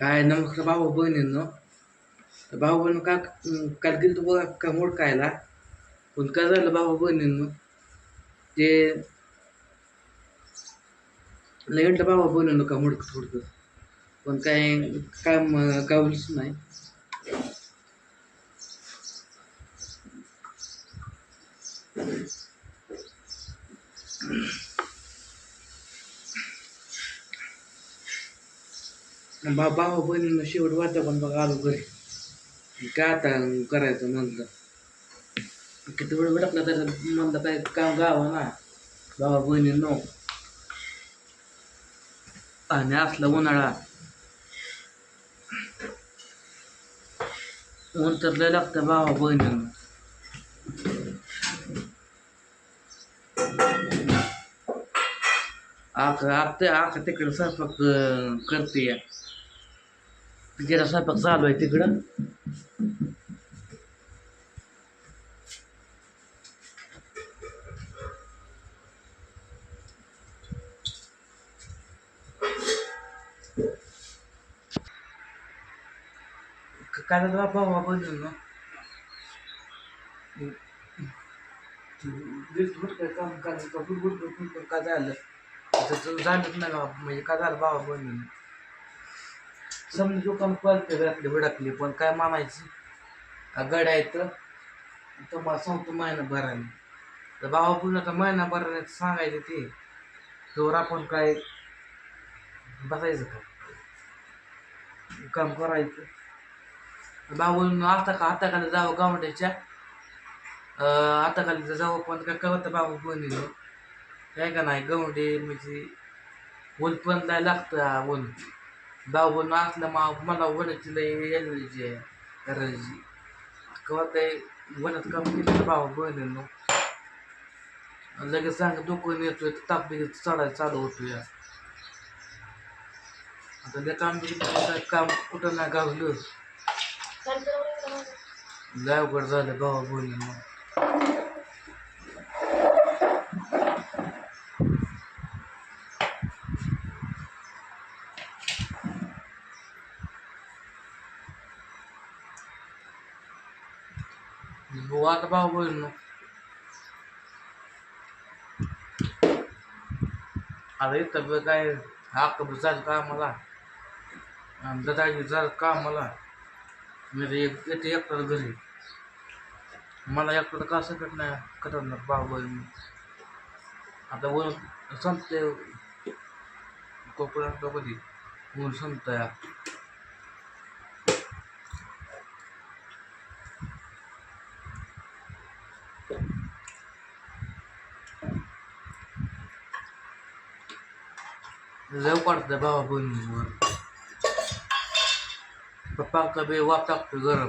काय नमस्कार भाऊ बहिणींनो तर भाऊ बहिण का काल गेलो बघा का मोडकायला. पण काय झालं भाऊ बहिणींनो ते लय म्हटलं भाऊ बहिणींनो का मोडक थोडकं. पण काय काय Thank you. आणि बा भावा बहिणींना शेवट वाचा पण बघा आलो घरी. काय आता करायचं म्हणलं. किती वेळ भटकला तर म्हणलं काय काम गाव ना. भावा बहिणींनो आणि असला उन्हाळा. ऊन तर लय लागतं भावा बहिणींना. आख आख आख तिकडे स्वयंपाक करते. या तिकडं स्वयंपाक चालू आहे तिकडं. काय झालं बाबा? बाबा बुडबुड काय झालं? त्याचं झालंच नाही बाबा म्हणजे काय झालं बाबा बहिणींनो समजा दुकान पळते घातली भडकली पण काय मानायचं गड्या तर? तुम्हाला सांगतो महिना भराने. तर भावा पुन्हा तर महिना भराने सांगायचं ते. तोवर आपण काय बसायचं का? काम करायचं. बाबून आता का आता खाली जावं गावड्याच्या आता खाली जावं पण काय कळतं बाबा बहिणीनं काय का नाही गवंडे म्हणजे ऊन पण लागतं हा ऊन. बाबून असलं मा मला वनाची लई एनर्जी आहे. करायची कवा ते वनात काम केलं भावा बहिणीनं. लगेच सांग डोकं येतोय ताप लगेच चढायला चालू होतो या आता त्या काम काय काम कुठं नाही गावलं. लय अवघड झालं भावा बहिणीनं. हो आता भाऊ बहिणीनं अरे इथं काय हा चाल का मला दादाजी चाल का मला मी तर एक येते एकटा घरी मला एकटा का सकट नाही करणार भाऊ बहीण आता ऊन संपते कोकणात कधी ऊन संपतंय लय पडतं भावा बहिणीवर पप्पा कधी वाप टाकतो गरम.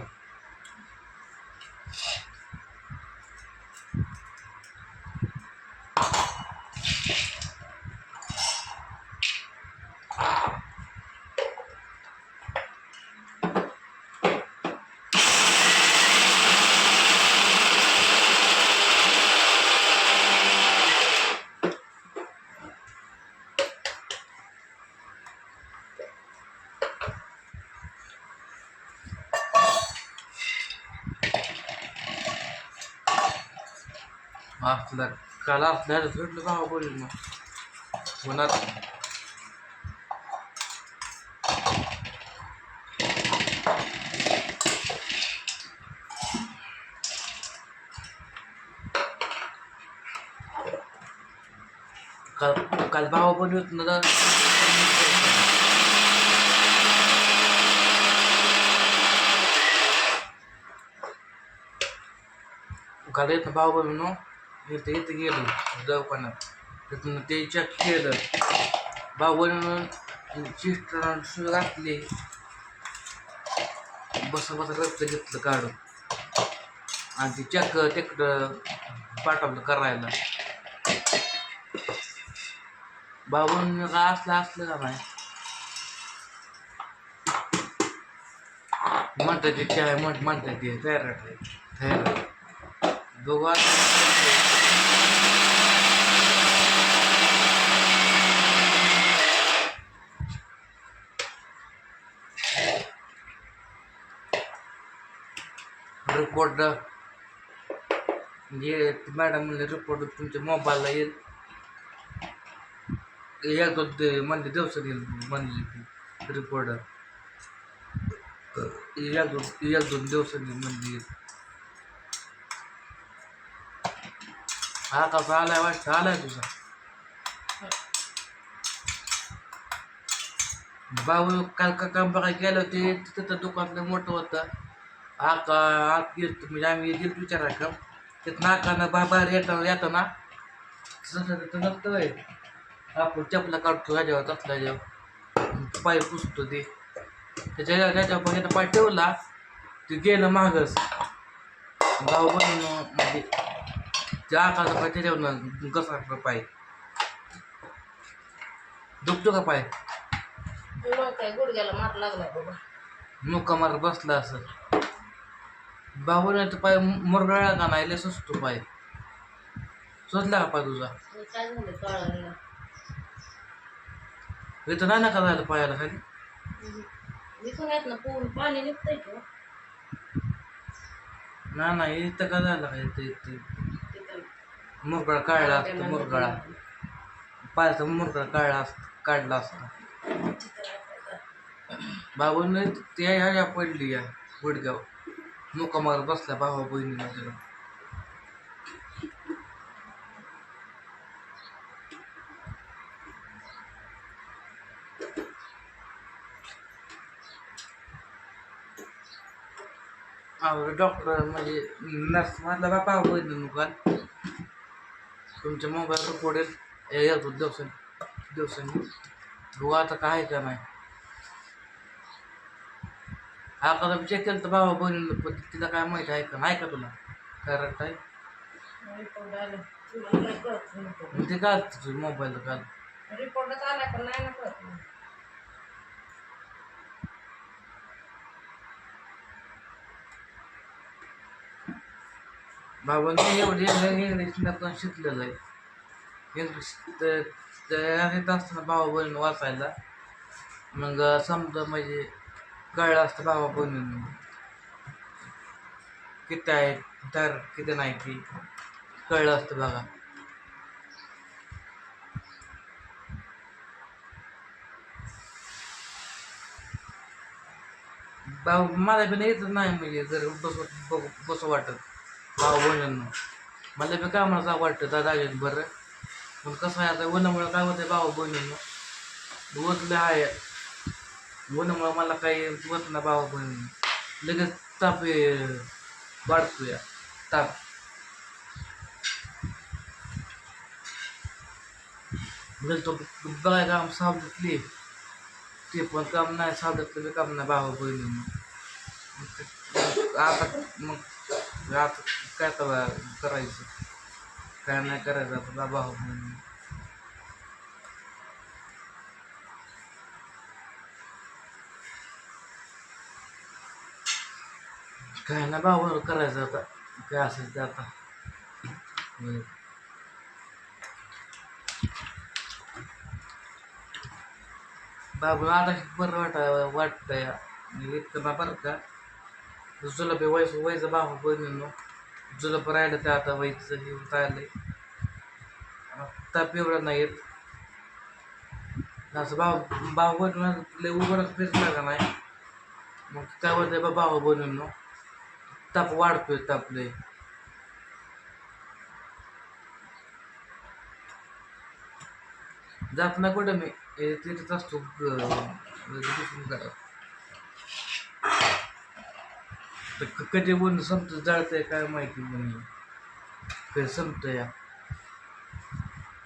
असला काल असल्या भेटलं भावा बहीण पुन्हा काल काल भावा पण होत ना काल येतं भाऊ बहिणीनो इथं इथं गेलो दवाखान्यात. तिथून ते चेक केलं भाऊ बहिणीनं सिस्टर बसा घातली बस रक्त घेतलं काढून. आणि ते चेक तिकडं पाठवलं करायला. बाबून काय असलं असलं का नाही? म्हणतात ते चहा म्हण म्हणतात ते तयार आहे दोघं रिपोर्ट मॅडम म्हणले रिपोर्ट तुमच्या मोबाईलला येईल एक दोन ते म्हणजे दिवसात येईल ती रिपोर्ट एक दोन एक दोन म्हणजे येईल हा कसा आलाय वाटतं? आलाय तुझा. काल का काम बघायला गेलं होते, तिथं दुकान मोठं होतं. आका आत गेलं म्हणजे आम्ही गेलो विचारा का तिथं नाकानं बा बाहेर येताना तिथं नसतं होय. आपण चपला काढतो ह्याच्यावर तसला ह्याच्यावर पाय पुसतो ते त्याच्या त्याच्यावर पण पाय ठेवला ते गेलं मागच भाऊ बनून म्हणजे त्या आकाचा पाय त्याच्यावर कसा पाय दुखतो का पाय गुडघ्याला मार लागला बाबा। मुक्का मार बसला असं। तर पाय मुरगळला का नाही सुचतो पाय. सुचला का पाय तुझा? आणि काय झालं? कळलं इथं नाही नका झालं पायाला खाली? ना पाणी निघतंय ना नाही इथं का झालं का इथं? इथं मुरगळा काढला असतं मुरगळा. पायाचा मुरगळा काढला असतं काढला असता. बाबूने ते ह्या पडली या गुडगाव मुका मार बसला भावा बहिणी माझ्या डॉक्टर म्हणजे नर्स म्हटलं बाबा बहिणी नुकाल तुमच्या मोबाईलवर पडेल येतो दिवसांनी. दिवसांनी. हो आता काय का नाही. हा कदा चेक केलं तर बाबा बहिणीला पण तिला काय माहिती आहे का? नाही का तुला? काय रट्टा आहे? रिपोर्ट आलं. तुला काय कळत नाही. मग ते काल तुझं मोबाईल काल. रिपोर्टच आला पण नाही ना कळत नाही. बाबांनी एवढे इंग्लिश पण शिकलेलं आहे. इंग्लिश तर येत असताना भावा बहीण वाचायला. मग समजा म्हणजे कळलं असतं भावा बहिणींना किती आहे? तर किती नाही ती. कळलं असतं बघा. भाऊ मला पण येतच नाही म्हणजे जर बस बस वाटत. भाऊ बहिणींना मला बी कामाचा वाटतं दादा बरं? पण कसं आहे आता उन्हामुळे काय होतं भाऊ बहिणींना वतलं आहे. हो उन्हामुळं मला काही होत ना भाऊ बहिणी लगेच ताप हे वाढतो या ताप. तो बघाय काम सावधतली. ते पण काम नाही सावधतलं काम नाही बाबा बहिणी. मग आता मग आता काय तर करायचं. काय नाही करायचं आता बाबा हो काय ना बाबा करायचं आता. काय असेल ते आता. होय. बाबू आता बरं वाट वाटतंय. इतकं ना बरं का. जुलप वयस वयचं बाबा बहिणीनं. जुलप राहिलं ते आता वयचं हे होत ताप एवढा नाही येत. असं भाऊ भाऊ बनवून लय उघड फिरला का नाही. मग काय होतंय बा भाऊ बहिणीनं? ताप वाढतोय तापले जात ना कुठं मी? तिथेच असतो ग- कधी बोलणं संपत जाळतंय काय माहिती म्हणून कधी संपतं या?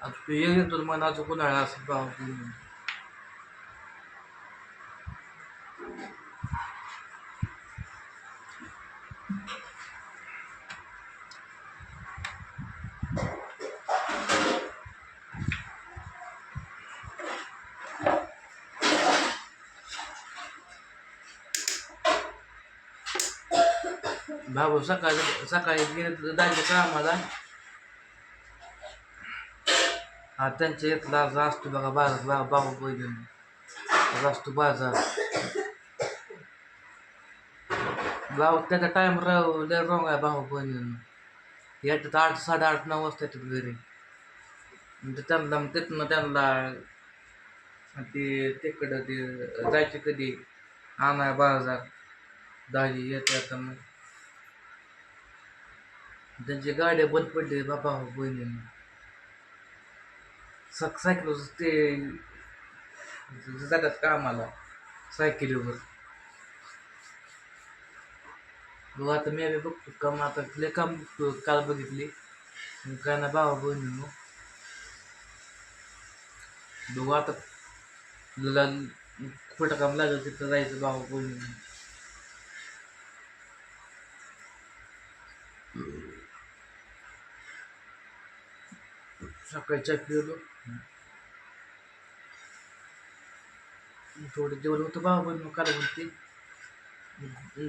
आता तू ये येतो मला अजून उन्हाळा असं बाबू सकाळी सकाळी गेले जायचं कामाला. हा त्यांच्या इथला आज असतो बघा बाजार बा बाबा बहिणी आज असतो बाजार. भाऊ त्याचा टाईम राहू लय रॉंग आहे भाऊ बहिणीनं येतात आठ साडेआठ नऊ वाजता येतात घरी. म्हणजे त्यांना मग तिथनं त्यांना ते तिकडं ते जायचे कधी? आणाय बाजार. दाजी येतात आता मग त्यांची गाड्या बंद पडले बाबा बहिणी सक सायकल ते जातात कामाला सायकलीवर बघ आता मी आम्ही बघतो काम आता लय काम काल बघितली. मग काय ना बाबा बहिणी मग. बघू आता कुठं काम लागेल तिथं जायचं बाबा बहिणी. सकाळी चहा पिलो थोडं जेवण होतं बाबा मग काल म्हणते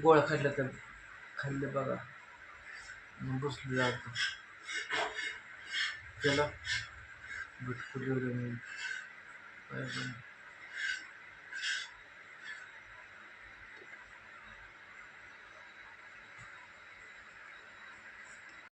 गोळा खाल्ल्या तर खाल्लं बघा. मग बसलो जातो त्याला भटकुले